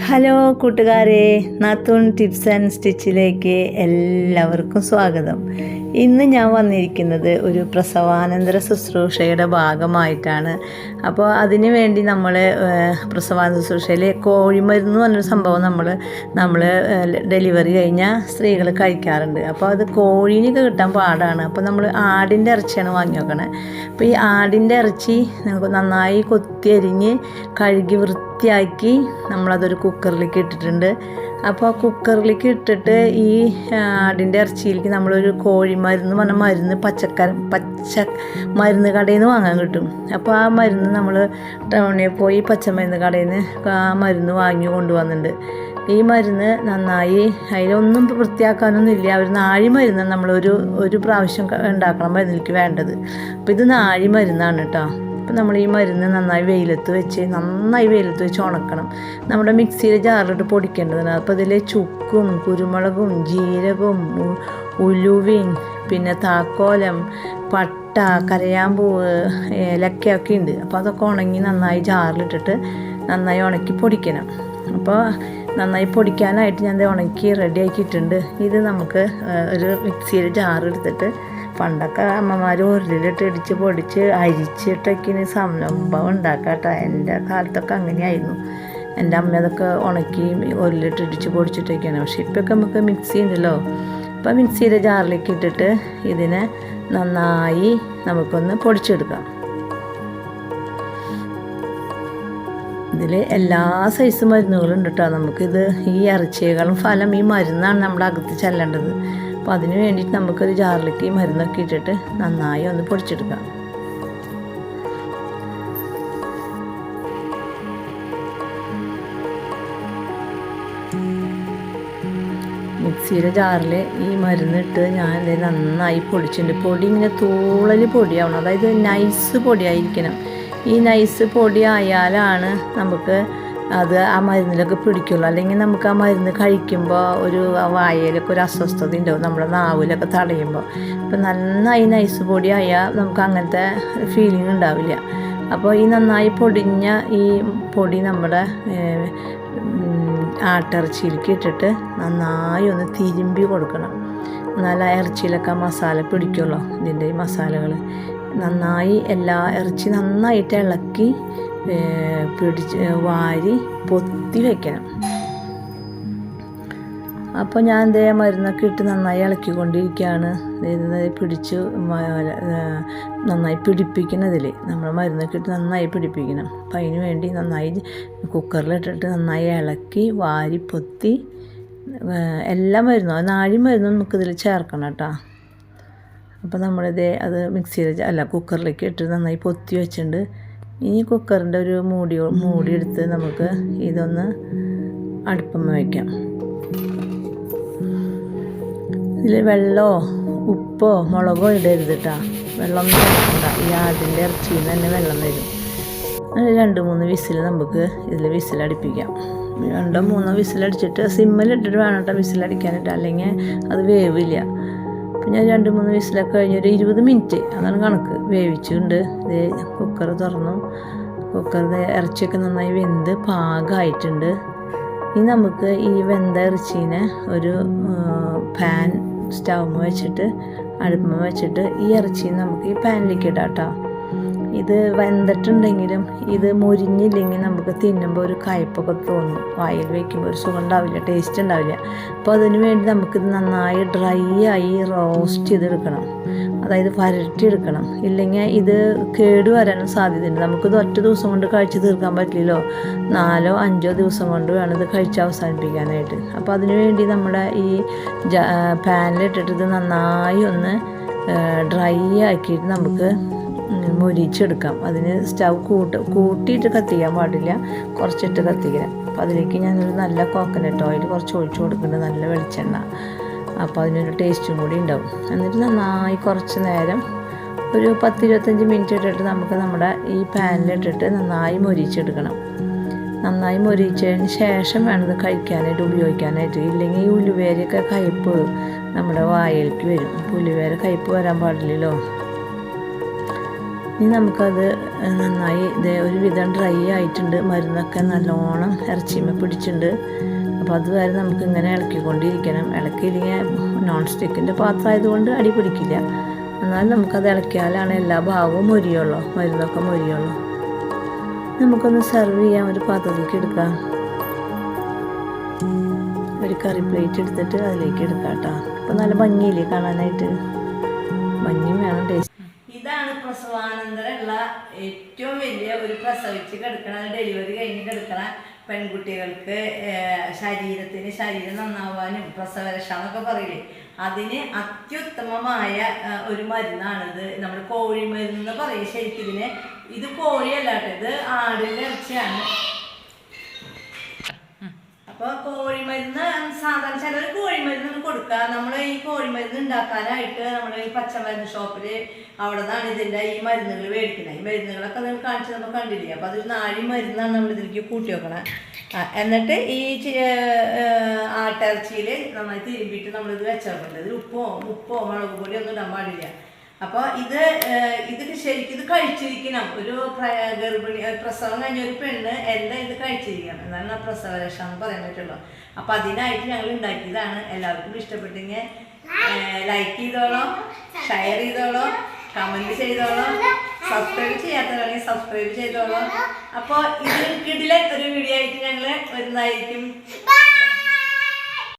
Hello കൂട്ടുകാരെ. നാത്തൂൺ tips and സ്റ്റിച്ചിലേക്ക് എല്ലാവർക്കും സ്വാഗതം. ഇന്ന് ഞാൻ വന്നിരിക്കുന്നത് ഒരു പ്രസവാനന്തര ശുശ്രൂഷയുടെ ഭാഗമായിട്ടാണ്. അപ്പോൾ അതിനു വേണ്ടി നമ്മൾ പ്രസവാനന്തര ശുശ്രൂഷയിൽ കോഴിമരുന്ന് പറഞ്ഞൊരു സംഭവം നമ്മൾ നമ്മൾ ഡെലിവറി കഴിഞ്ഞാൽ സ്ത്രീകൾ കഴിക്കാറുണ്ട്. അപ്പോൾ അത് കോഴീനൊക്കെ കിട്ടാൻ പാടാണ്. അപ്പോൾ നമ്മൾ ആടിന്റെ ഇറച്ചിയാണ് വാങ്ങി നോക്കണേ അപ്പോൾ ഈ ആടിന്റെ ഇറച്ചി നന്നായി കൊത്തി അരിഞ്ഞ് കഴുകി വൃത്തിയാക്കി നമ്മളതൊരു കുക്കറിലേക്ക് ഇട്ടിട്ടുണ്ട്. അപ്പോൾ കുക്കറിലേക്ക് ഇട്ടിട്ട് ഈ ആടിന്റെ ഇറച്ചിയിലേക്ക് നമ്മളൊരു കോഴിമരുന്ന് പറഞ്ഞ മരുന്ന് പച്ചക്കര പച്ച മരുന്ന് കടയിൽ നിന്ന് വാങ്ങാൻ കിട്ടും. അപ്പോൾ ആ മരുന്ന് നമ്മൾ ടൗണിൽ പോയി പച്ചമരുന്ന് കടയിൽ നിന്ന് ആ മരുന്ന് വാങ്ങി കൊണ്ടുവന്നിട്ടുണ്ട്. ഈ മരുന്ന് നന്നായി അതിലൊന്നും വൃത്തിയാക്കാനൊന്നും ഇല്ല ഒരു നാഴി മരുന്ന് നമ്മളൊരു ഒരു പ്രാവശ്യം ഉണ്ടാക്കണം മരുന്നിലേക്ക് വേണ്ടത്. അപ്പോൾ ഇത് നാഴി മരുന്നാണ് കേട്ടോ. അപ്പോൾ നമ്മൾ ഈ മരുന്ന് നന്നായി വെയിലത്ത് വെച്ച് നന്നായി വെയിലത്ത് വെച്ച് ഉണക്കണം. നമ്മുടെ മിക്സിയിൽ ജാറിലിട്ട് പൊടിക്കേണ്ടതാണ് അപ്പോൾ ഇതിൽ ചുക്കും കുരുമുളകും ജീരകവും ഉലുവയും പിന്നെ താക്കോലം പട്ട കരയാമ്പൂവ് ഏലക്കയൊക്കെ ഉണ്ട്. അപ്പോൾ അതൊക്കെ ഉണങ്ങി നന്നായി ജാറിലിട്ടിട്ട് നന്നായി ഉണക്കി പൊടിക്കണം. അപ്പോൾ നന്നായി പൊടിക്കാനായിട്ട് ഞാൻ ഉണക്കി റെഡിയാക്കിയിട്ടുണ്ട്. ഇത് നമുക്ക് ഒരു മിക്സിയിൽ ജാറെടുത്തിട്ട് പണ്ടൊക്കെ അമ്മമാർ ഉരുളിലിട്ട് ഇടിച്ച് പൊടിച്ച് അരിച്ചിട്ടൊക്കെ സംരംഭം ഉണ്ടാക്കാട്ടോ. എന്റെ കാലത്തൊക്കെ അങ്ങനെയായിരുന്നു. എന്റെ അമ്മ അതൊക്കെ ഉണക്കി ഉരുളിലിട്ട് ഇടിച്ച് പൊടിച്ചിട്ടൊക്കെയാണ്. പക്ഷെ ഇപ്പൊക്കെ നമുക്ക് മിക്സി ഉണ്ടല്ലോ അപ്പോൾ മിക്സിയുടെ ജാറിലേക്ക് ഇട്ടിട്ട് ഇതിനെ നന്നായി നമുക്കൊന്ന് പൊടിച്ചെടുക്കാം. ഇതിൽ എല്ലാ സൈസ് മരുന്നുകളും ഉണ്ട് കേട്ടോ നമുക്കിത് ഈ ഇറച്ചികളും ഫലം ഈ മരുന്നാണ് നമ്മുടെ അകത്ത് ചെല്ലേണ്ടത്. അപ്പോൾ അതിന് വേണ്ടിയിട്ട് നമുക്കൊരു ജാറിലേക്ക് മരുന്നൊക്കെ ഇട്ടിട്ട് നന്നായി ഒന്ന് പൊടിച്ചെടുക്കാം. മിക്സിയുടെ ജാറിൽ ഈ മരുന്നിട്ട് ഞാൻ നന്നായി പൊടിച്ചിട്ടുണ്ട്. പൊടി ഇങ്ങനെ തൂളൽ പൊടിയാവണം. അതായത് നൈസ് പൊടിയായിരിക്കണം. ഈ നൈസ് പൊടി ആയാലാണ് നമുക്ക് അത് ആ മരുന്നിലൊക്കെ പിടിക്കുള്ളൂ. അല്ലെങ്കിൽ നമുക്ക് ആ മരുന്ന് കഴിക്കുമ്പോൾ ഒരു വായയിലൊക്കെ ഒരു അസ്വസ്ഥത ഉണ്ടാവും നമ്മുടെ നാവിലൊക്കെ തടയുമ്പോൾ അപ്പം നന്നായി നൈസ് പൊടി ആയാൽ നമുക്ക് അങ്ങനത്തെ ഫീലിംഗ് ഉണ്ടാവില്ല. അപ്പോൾ ഈ നന്നായി പൊടിഞ്ഞ ഈ പൊടി നമ്മുടെ ആട്ടിറച്ചിയിലേക്ക് ഇട്ടിട്ട് നന്നായി ഒന്ന് തിരുമ്പി കൊടുക്കണം. എന്നാൽ ആ ഇറച്ചിയിലൊക്കെ മസാല പിടിക്കുള്ളൂ ഇതിന്റെ ഈ മസാലകൾ നന്നായി എല്ലാ ഇറച്ചി നന്നായിട്ട് ഇളക്കി പിടിച്ച് വാരി പൊത്തി വയ്ക്കണം അപ്പോൾ ഞാൻ ദേ മരുന്നൊക്കെ ഇട്ട് നന്നായി ഇളക്കിക്കൊണ്ടിരിക്കുകയാണ്. പിടിച്ച് നന്നായി പിടിപ്പിക്കണതിൽ നമ്മൾ മരുന്നൊക്കെ ഇട്ട് നന്നായി പിടിപ്പിക്കണം. അപ്പം അതിന് വേണ്ടി നന്നായി കുക്കറിലിട്ടിട്ട് നന്നായി ഇളക്കി വാരി പൊത്തി എല്ലാ മരുന്നും നാഴി മരുന്നും നമുക്കിതിൽ ചേർക്കണം കേട്ടോ. അപ്പോൾ നമ്മളിത് അത് മിക്സിയിൽ അല്ല കുക്കറിലേക്ക് ഇട്ട് നന്നായി പൊത്തി വെച്ചിട്ടുണ്ട്. ഇനി കുക്കറിന്റെ ഒരു മൂടി മൂടിയെടുത്ത് നമുക്ക് ഇതൊന്ന് അടുപ്പം വയ്ക്കാം. ഇതിൽ വെള്ളമോ ഉപ്പോ മുളകോ ഇടരുത് കേട്ടോ വെള്ളം ചേർക്കണ്ട. ഈ ആടിന്റെ ഇറച്ചിയിൽ നിന്ന് തന്നെ വെള്ളം വരും. രണ്ട് മൂന്ന് വിസിൽ നമുക്ക് ഇതിൽ വിസിലടിപ്പിക്കാം രണ്ടോ മൂന്നോ വിസിലടിച്ചിട്ട് സിമ്മിലിട്ടിട്ട് വേണം കേട്ടോ വിസിലടിക്കാനിട്ട് അല്ലെങ്കിൽ അത് വേവില്ല. അപ്പം ഞാൻ രണ്ട് മൂന്ന് വിസിലൊക്കെ കഴിഞ്ഞ് ഒരു ഇരുപത് മിനിറ്റ് അതാണ് കണക്ക്. വേവിച്ചുകൊണ്ട് ഇത് കുക്കർ തുറന്നു. കുക്കറിന്റെ ഇറച്ചിയൊക്കെ നന്നായി വെന്ത് പാകമായിട്ടുണ്ട് ഇനി നമുക്ക് ഈ വെന്ത ഇറച്ചീനെ ഒരു പാൻ സ്റ്റൗമ്മ വെച്ചിട്ട് അടുപ്പമ്മ വെച്ചിട്ട് ഈ ഇറച്ചി നമുക്ക് ഈ പാനിലേക്ക് ഇടാം കേട്ടോ ഇത് വെന്തിട്ടുണ്ടെങ്കിലും ഇത് മുരിഞ്ഞില്ലെങ്കിൽ നമുക്ക് തിന്നുമ്പോൾ ഒരു കയ്പൊക്കെ തോന്നും. വായിൽ വയ്ക്കുമ്പോൾ ഒരു സുഖം ഉണ്ടാവില്ല ടേസ്റ്റ് ഉണ്ടാവില്ല. അപ്പോൾ അതിന് വേണ്ടി നമുക്കിത് നന്നായി ഡ്രൈ ആയി റോസ്റ്റ് ചെയ്തെടുക്കണം. അതായത് വരട്ടിയെടുക്കണം. ഇല്ലെങ്കിൽ ഇത് കേട് വരാനും സാധ്യതയുണ്ട്. നമുക്കിത് ഒറ്റ ദിവസം കൊണ്ട് കഴിച്ച് തീർക്കാൻ പറ്റില്ലല്ലോ. നാലോ അഞ്ചോ ദിവസം കൊണ്ട് വേണം ഇത് കഴിച്ച് അവസാനിപ്പിക്കാനായിട്ട്. അപ്പോൾ അതിന് വേണ്ടി നമ്മുടെ ഈ പാനിലിട്ടിട്ട് ഇത് നന്നായി ഒന്ന് ഡ്രൈ ആക്കിയിട്ട് നമുക്ക് മൊരിച്ചെടുക്കാം. അതിന് സ്റ്റൗ കൂട്ട് കൂട്ടിയിട്ട് കത്തിക്കാൻ പാടില്ല. കുറച്ചിട്ട് കത്തിക്കണം അപ്പോൾ അതിലേക്ക് ഞാനൊരു നല്ല കോക്കനട്ട് ഓയിൽ കുറച്ച് ഒഴിച്ചു കൊടുക്കുന്നുണ്ട്. നല്ല വെളിച്ചെണ്ണ. അപ്പോൾ അതിനൊരു ടേസ്റ്റും കൂടി ഉണ്ടാവും. എന്നിട്ട് നന്നായി കുറച്ച് നേരം ഒരു പത്തിരുപത്തഞ്ച് മിനിറ്റ് ഇട്ടിട്ട് നമുക്ക് നമ്മുടെ ഈ പാനിലിട്ടിട്ട് നന്നായി മൊരിച്ചെടുക്കണം. നന്നായി മൊരിച്ചതിന് ശേഷം വേണം കഴിക്കാനായിട്ട് ഉപയോഗിക്കാനായിട്ട്. ഇല്ലെങ്കിൽ ഈ ഉലുവേരയൊക്കെ കയ്പ്പ് നമ്മുടെ വായിലേക്ക് വരും. ഉലുവേര കയ്പ്പ് വരാൻ പാടില്ലല്ലോ. ഇനി നമുക്കത് നന്നായി ഇത് ഒരു വിധം ഡ്രൈ ആയിട്ടുണ്ട്. മരുന്നൊക്കെ നല്ലോണം ഇറച്ചിമ പിടിച്ചിട്ടുണ്ട്. അപ്പോൾ അതുവരെ നമുക്ക് ഇങ്ങനെ ഇളക്കിക്കൊണ്ടിരിക്കണം. ഇളക്കിയില്ലെങ്കിൽ നോൺ സ്റ്റിക്കിന്റെ പാത്രം ആയതുകൊണ്ട് അടി പിടിക്കില്ല. എന്നാൽ നമുക്കത് ഇളക്കിയാലാണ് എല്ലാ ഭാഗവും മൊരിയുള്ളൂ. മരുന്നൊക്കെ മൊരിയുള്ളൂ. നമുക്കൊന്ന് സെർവ് ചെയ്യാൻ ഒരു പാത്രത്തിലേക്ക് എടുക്കാം. ഒരു കറി പ്ലേറ്റ് എടുത്തിട്ട് അതിലേക്ക് എടുക്കാം കേട്ടോ. അപ്പോൾ നല്ല ഭംഗിയില്ലേ കാണാനായിട്ട്? ഭംഗിയും വേണം ടേസ്റ്റ് പ്രസവാനന്തരമുള്ള ഏറ്റവും വലിയ ഒരു പ്രസവിച്ച് കിടക്കണ ഡെലിവറി കഴിഞ്ഞ് കിടക്കണ പെൺകുട്ടികൾക്ക് ശരീരത്തിന് ശരീരം നന്നാവാനും പ്രസവരക്ഷ എന്നൊക്കെ പറയില്ലേ? അതിന് അത്യുത്തമമായ ഒരു മരുന്നാണിത്. നമ്മൾ കോഴി മരുന്ന് പറയും. ശരിക്കും ഇതിന് ഇത് കോഴിയല്ല കേട്ടോ ഇത് ആടിന്റെ ഇറച്ചിയാണ്. അപ്പൊ കോഴിമരുന്ന് സാധാരണ ചിലർ കോഴിമരുന്ന് കൊടുക്കുക നമ്മൾ ഈ കോഴിമരുന്ന് ഉണ്ടാക്കാനായിട്ട് നമ്മൾ ഈ പച്ചമരുന്ന് ഷോപ്പിൽ അവിടെ നിന്നാണ് ഇതിന്റെ ഈ മരുന്നുകൾ മേടിക്കുന്നത്. ഈ മരുന്നുകളൊക്കെ നിങ്ങൾ കാണിച്ച് നമ്മൾ കണ്ടില്ലേ? അപ്പൊ അതൊരു നാഴി മരുന്നാണ് നമ്മൾ ഇതിലേക്ക് കൂട്ടി വെക്കണം. എന്നിട്ട് ഈ ആട്ടിറച്ചിയിൽ നന്നായി തിരുമ്പിയിട്ട് നമ്മളിത് വെച്ചിട്ടുണ്ട് ഇതിൽ ഉപ്പോ ഉപ്പോ മുളക് പൊടിയോ ഒന്നും ഇടാൻ പാടില്ല. അപ്പോൾ ഇത് ഇത് ശരിക്കും ഇത് കഴിച്ചിരിക്കണം. ഒരു ഗർഭിണി പ്രസവം കഴിഞ്ഞ ഒരു പെണ്ണ് എല്ലാം ഇത് കഴിച്ചിരിക്കണം. എന്നാണ് പ്രസവ പ്രസവരക്ഷ എന്ന് പറയാൻ പറ്റുള്ളൂ. അപ്പോൾ അതിനായിട്ട് ഞങ്ങൾ ഉണ്ടാക്കിയതാണ്. എല്ലാവർക്കും ഇഷ്ടപ്പെട്ടെങ്കിൽ ലൈക്ക് ചെയ്തോളോ ഷെയർ ചെയ്തോളോ കമന്റ് ചെയ്തോളോ സബ്സ്ക്രൈബ് ചെയ്യാത്തവരാണെങ്കിൽ സബ്സ്ക്രൈബ് ചെയ്തോളോ. അപ്പോൾ ഇതിൽ കിടിലൻ ഒരു വീഡിയോ ആയിട്ട് ഞങ്ങൾ വരുന്നതായിരിക്കും.